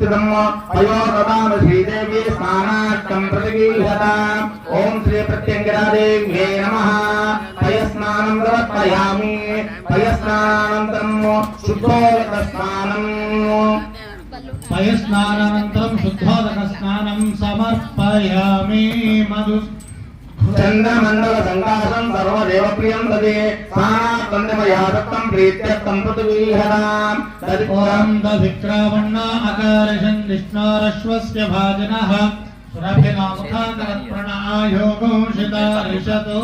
స్థితम् పయోరతామశ్రీదేవి స్నానార్థం ప్రతిగీహత ఓం శ్రీ ప్రత్యంగిరాదేవ్యే నమ. పయస్నానం ప్రవర్తయామి. పయస్నానానంతరం శుద్ధోదక స్నానం పయస్నానానంతరం శుద్ధోదక స్నానం సమర్పయామి మధు చంద్రమండల సంకాశం సర్వదేవప్రియం తదే. సానాత్మయాదత్తం ప్రీత్యర్థం పృథువీహరాం తదిపురం దవిక్రామణ అకారశన్ నిష్ణారశ్వస్య భాజనః. సురభినాముఖాకరప్రణాయోగోషితారిషతో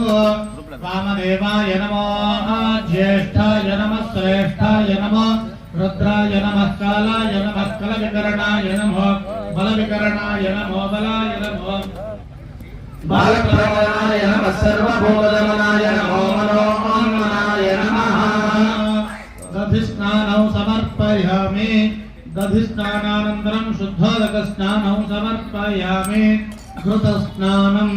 వామదేవాయ నమః జ్యేష్ఠాయ నమః శ్రేష్ఠాయ నమః. रुद्राय नमः कालाय नमः कलविकरणाय नमो बलविकरणाय नमो बलाय బాలప్రవణాయ నమ సర్వభూతమనాయ నమో మనోహన్మనాయ నమ దధిస్నానం సమర్పయామి దధిస్నానానంతరం శుద్ధోదక స్నానం సమర్పయామి ఘృత స్నానం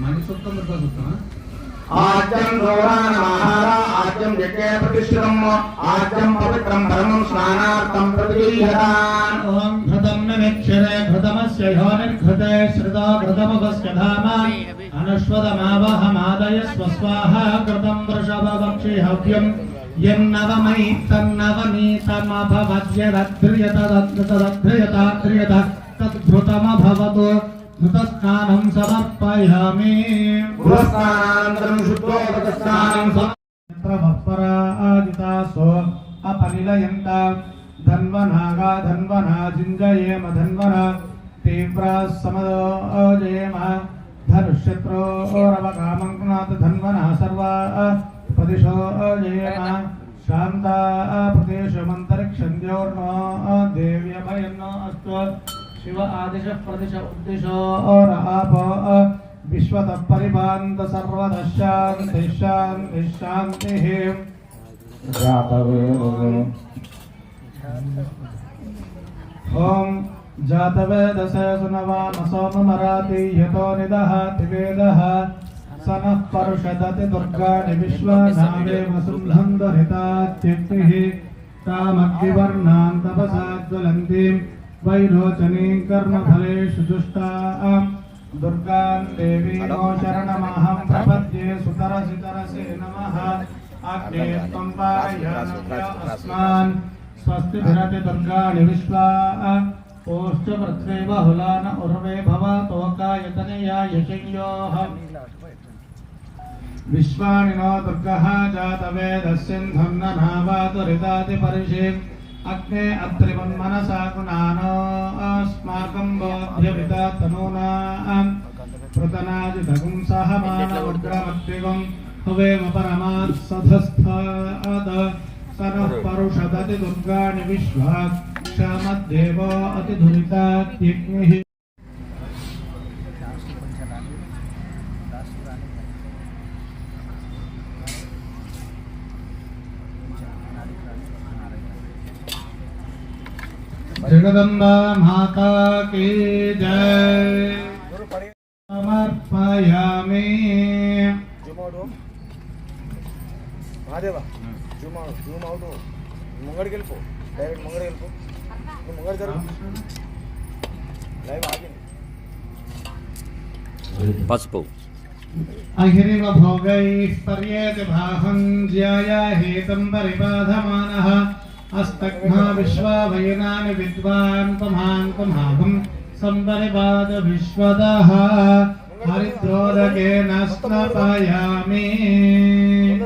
మణిసుత్తం సుత్తమా आद्यम गौरान महारा आद्यम यज्ञ प्रतिष्ठितम आद्यम पवित्रम धर्मम स्नानार्थम प्रतिदिन ఘృతముఖస్య ధామ అనుష్వదమావహమాదయ స్వస్వాహ ఘృతం వృషభవక్షి హవ్యం యన్నవమైతన్నవనీతమభవద్యదధ్రియతదధ్రియతదధ్రియతాధ్రియత తద్ఘృతమభవతు ఘృతస్నానం సమర్పయామి గృహస్నానానంతరం శుద్ధోదక స్నానం పరాజితాసో అపనిలయంత ధన్వనాగా ధన్వనా జింజయేమ ధన్వన तीव्र समदो जयम धनुष्यत्रो रवकामङ्कुणात् धन्वनः सर्वा, प्रदिशो जयम शान्ता प्रदेशमन्तरिक्षन्द्योर्नो देव्यभयन्नो अस्तु। शिव आदिश प्रदिश उद्दिशो रहापो विश्वतः परिभान्त सर्वदशान्तिः शान्तिः शान्तिः। ओम जातवेद सुनवाम सोम सुनवानसोमराति यतो निदहति वेदः स परुषदति दुर्गाणि विश्वनामेव सुन्दरितात्यक्तिः तामग्निवर्णां तपसा ज्वलन्तीं वैरोचनीं कर्मफलेषु जुष्टां दुर्गां देवी नो शरणमहं प्रपद्ये सुतरसि तरसि नमः। अग्ने त्वं पारय स्वस्तिभिरतिदुर्गाणि विश्वा। ओश्च पृथ्वेव हुलान उर्वे भव तोकायतनया यशयोः विश्वाणि नो दुर्गः जातवेदस्यन्धं न नावातुरिदातिपरिषीम् अग्ने अत्रिमन्मनसा गुणानो अस्माकं बोध्यविदा तनूना प्रतनाजिधगुंसः मानवग्रमत्रिगं हवेमपरमात् सधस्थाद सरः परुषदति अति विश्वात् क्षामद्देवो जगदम्बा माता की जय। समर्पयामी। ಮಹಾದೇವ ಜೂಮ್ ಮಾಡು ಜೂಮ್ ಔಟು ಮುಂಗಡಿಗೆ ಗೆಲ್ಪು ಡೈರೆಕ್ಟ್ ಮುಂಗಡಿಗೆ ಗೆಲ್ಪು अहिरिव ज्याया परिबाधमानः अस्तघ्ना विद्वान् విశ్వదః హరిద్రోదకేన స్నపయామి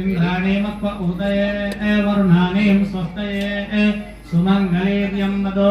इन्द्राणी मत्व उदये वरुणानीं स्वस्तये सुमङ्गलेर्यं मदो